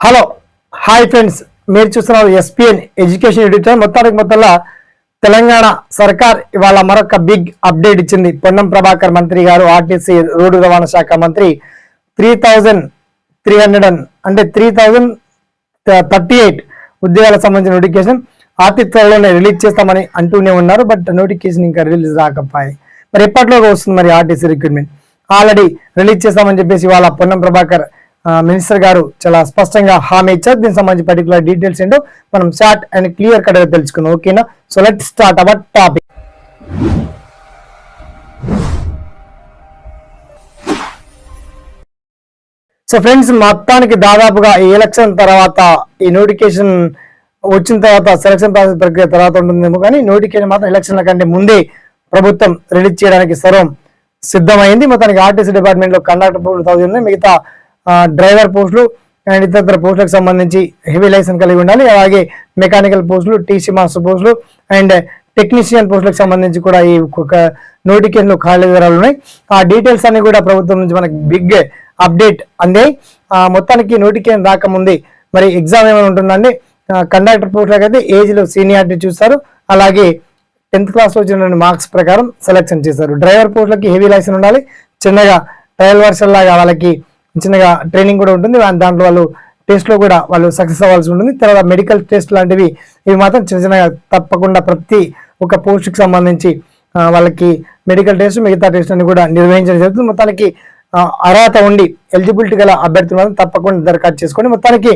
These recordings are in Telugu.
Hello hi friends. మీరు చూస్తున్నారు ఎస్పీఎన్ ఎడ్యుకేషన్ ఎడిటర్ మొత్తానికి మొత్తంలో తెలంగాణ సర్కార్ ఇవాళ మరొక బిగ్ అప్డేట్ ఇచ్చింది. పొన్నం ప్రభాకర్ మంత్రి గారు ఆర్టీసీ రోడ్డు రవాణా శాఖ మంత్రి three thousand three hundred and అంటే త్రీ థౌజండ్ థర్టీ ఎయిట్ ఉద్యోగాలకు సంబంధించిన నోటిఫికేషన్ అతి త్వరలోనే రిలీజ్ చేస్తామని అంటూనే ఉన్నారు. బట్ నోటిఫికేషన్ ఇంకా రిలీజ్ రాకపోయి మరి ఎప్పటిలోగా వస్తుంది మరి ఆర్టీసీ రిక్రూట్మెంట్ ఆల్రెడీ రిలీజ్ చేస్తామని చెప్పేసి ఇవాళ పొన్నం ప్రభాకర్ మినిస్టర్ గారు చాలా స్పష్టంగా హామీ ఇచ్చారు. దీనికి సంబంధించి పర్టికులర్ డీటెయిల్స్ ఏంటో మనం షార్ట్ అండ్ క్లియర్ కట్గా తెలుసుకుందాం. ఓకేనా? So let start our topic so friends మొత్తానికి దాదాపుగా ఈ ఎలక్షన్ తర్వాత ఈ నోటిఫికేషన్ వచ్చిన తర్వాత సెలక్షన్ ప్రాసెస్ ప్రక్రియ తర్వాత ఉంటుందేమో కానీ నోటిఫికేషన్ మాత్రం ఎలక్షన్ల కంటే ముందే ప్రభుత్వం రిలీజ్ చేయడానికి సర్వం సిద్ధమైంది. మొత్తానికి ఆర్టీసీ డిపార్ట్మెంట్లో కండక్టర్ థౌసండ్ మిగతా డ్రైవర్ పోస్టులు అండ్ ఇతర పోస్టులకు సంబంధించి హెవీ లైసెన్స్ కలిగి ఉండాలి. అలాగే మెకానికల్ పోస్టులు టీసీ మాస్టర్ పోస్టులు అండ్ టెక్నీషియన్ పోస్టులకు సంబంధించి కూడా ఈ నోటిఫికేషన్లు ఖాళీ వివరాలు ఉన్నాయి. ఆ డీటెయిల్స్ అన్ని కూడా ప్రభుత్వం నుంచి మనకి బిగ్ అప్డేట్ అందాయి. ఆ, మొత్తానికి నోటిఫికేషన్ రాకముంది మరి ఎగ్జామ్ ఏమైనా ఉంటుందండి? కండక్టర్ పోస్టులకు అయితే ఏజ్లో సీనియారిటీ చూస్తారు. అలాగే టెన్త్ క్లాస్లో వచ్చిన మార్క్స్ ప్రకారం సెలెక్షన్ చేశారు డ్రైవర్ పోస్టులకి హెవీ లైసెన్స్ ఉండాలి. చిన్నగా ట్రయల్ వర్షన్ లాగా వాళ్ళకి చిన్నగా ట్రైనింగ్ కూడా ఉంటుంది. వా- దాంట్లో వాళ్ళు టెస్ట్లో కూడా వాళ్ళు సక్సెస్ అవ్వాల్సి ఉంటుంది. తర్వాత మెడికల్ టెస్ట్ లాంటివి ఇవి మాత్రం చిన్న చిన్నగా తప్పకుండా ప్రతి ఒక్క పోస్ట్కి సంబంధించి వాళ్ళకి మెడికల్ టెస్ట్ మిగతా టెస్ట్ అని కూడా నిర్వహించడం జరుగుతుంది. మొత్తానికి అర్హత ఉండి ఎలిజిబిలిటీ గల అభ్యర్థులు మాత్రం తప్పకుండా దరఖాస్తు చేసుకోండి మొత్తానికి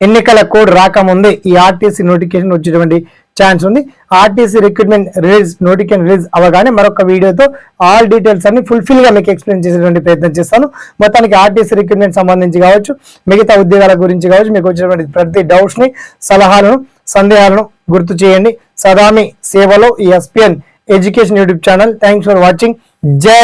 ఎన్నికల కోడ్ రాకముందే ఈ ఆర్టీసీ నోటిఫికేషన్ వచ్చేటువంటి ఛాన్స్ ఉంది. RTC recruitment release notification release అవగానే మరొక వీడియోతో ఆల్ డీటెయిల్స్ అన్ని ఫుల్ఫిల్గా మీకు ఎక్స్ప్లెయిన్ చేసేటువంటి ప్రయత్నం చేస్తాను. మొత్తానికి ఆర్టీసీ రిక్రూట్మెంట్ సంబంధించి కావచ్చు మిగతా ఉద్యోగాల గురించి కావచ్చు మీకు వచ్చినటువంటి ప్రతి డౌట్స్ని సలహాలను సందేహాలను గుర్తు చేయండి. సదామి సేవలో ఈ SPN education YouTube channel thanks for watching జై